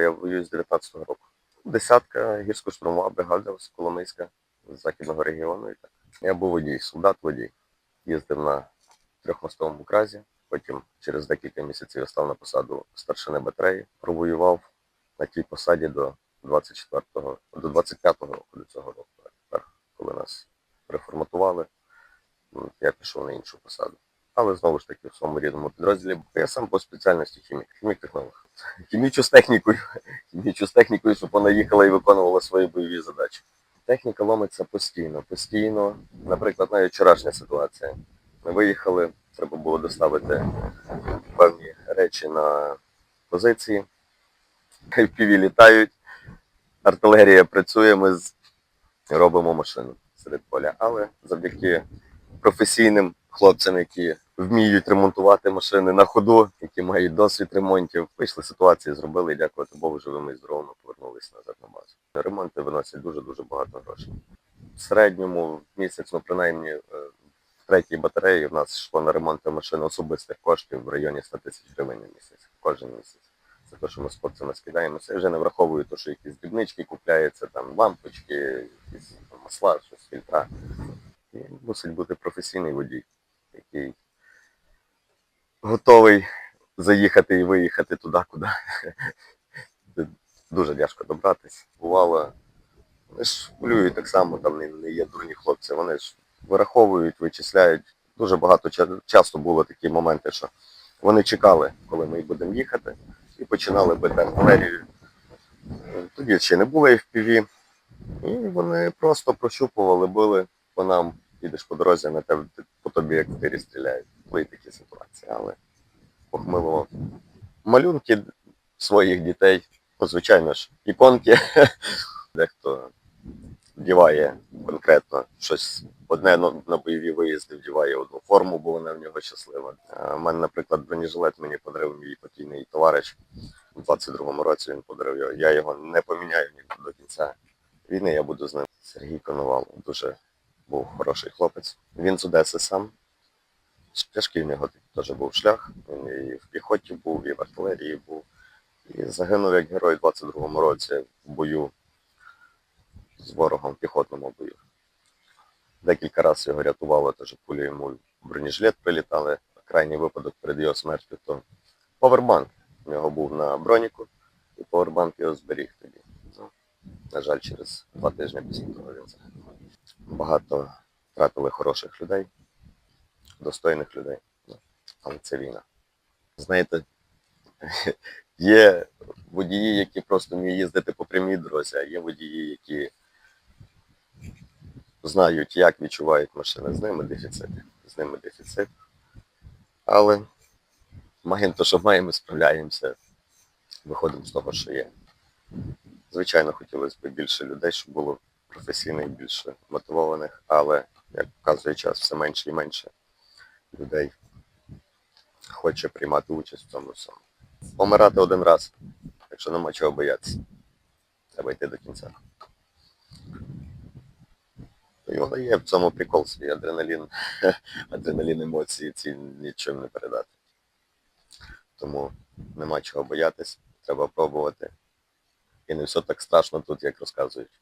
Я воюю з 19-го року. Десятка гірсько-штурмова бригада з Коломийська з західного регіону. І так. Я був водій, солдат водій. Їздив на трьохмостовому кразі. Потім через декілька місяців я став на посаду старшини батареї. Провоював на тій посаді до 24-го, до 25-го року до цього року. Тепер, коли нас переформатували, я пішов на іншу посаду. Але знову ж таки в своєму рідному підрозділі. Я сам по спеціальності хімік, хімік-технолог. Хімічу з технікою, хімічу з технікою, щоб вона їхала і виконувала свої бойові задачі. Техніка ломиться постійно, постійно. Наприклад, навіть вчорашня ситуація. Ми виїхали, треба було доставити певні речі на позиції. Піві літають, артилерія працює, ми робимо машину серед поля. Але завдяки професійним хлопцям, які вміють ремонтувати машини на ходу, які мають досвід ремонтів, вийшли ситуації, зробили дякувати Богу, живими і здоровими повернулися назад на базу. Ремонти виносять дуже-дуже багато грошей. В середньому в місяць, ну принаймні е, в третій батареї в нас йшло на ремонти машин особистих коштів в районі 100 тисяч гривень на місяць, кожен місяць. Це те, що ми з хлопцями скидаємо. Це вже не враховую те, що якісь дрібнички купляються, там лампочки, якісь масла, щось фільтра. І мусить бути професійний водій, який готовий заїхати і виїхати туди, куди. Дуже тяжко добратись. Бувало, вони ж полюють так само, там не, є дурні хлопці, вони ж вираховують, вичисляють. Дуже багато ча- часто було такі моменти, що вони чекали, коли ми будемо їхати, і починали бити артилерію. Тоді ще не було FPV, і вони просто прощупували, били по нам, їдеш по дорозі, на тебе по тобі як в тирі стріляють. Були такі ситуації, але похмило. Малюнки своїх дітей, ну, звичайно ж, іконки. Дехто вдіває конкретно щось одне на бойові виїзди, вдіває одну форму, бо вона в нього щаслива. У мене, наприклад, бронежилет мені подарив мій покійний товариш. У 22-му році він подарив його. Я його не поміняю ні до кінця війни. Я буду з ним. Сергій Коновал дуже був хороший хлопець. Він з Одеси сам. Тяжкий в нього теж був шлях. Він і в піхоті був, і в артилерії був. І загинув як герой у 22-му році в бою з ворогом в піхотному бою. Декілька разів його рятувало, теж пулі йому бронежилет прилітали. Крайній випадок перед його смертю, то повербанк. У нього був на броніку, і повербанк його зберіг тоді. Ну, на жаль, через два тижні після того він загинув. Багато втратили хороших людей, достойних людей. Ну, Але це війна. Знаєте, є водії, які просто вміють їздити по прямій дорозі, а є водії, які знають, як відчувають машини. З ними дефіцит. З ними дефіцит. Але маємо те, що маємо, справляємося. Виходимо з того, що є. Звичайно, хотілося б більше людей, щоб було професійних, більше мотивованих, але, як показує час, все менше і менше людей хоче приймати участь в цьому всьому. Помирати один раз, якщо нема чого боятися. Треба йти до кінця. І воно є в цьому прикол свій адреналін, адреналін емоції ці нічим не передати. Тому нема чого боятись, треба пробувати. І не все так страшно тут, як розказують.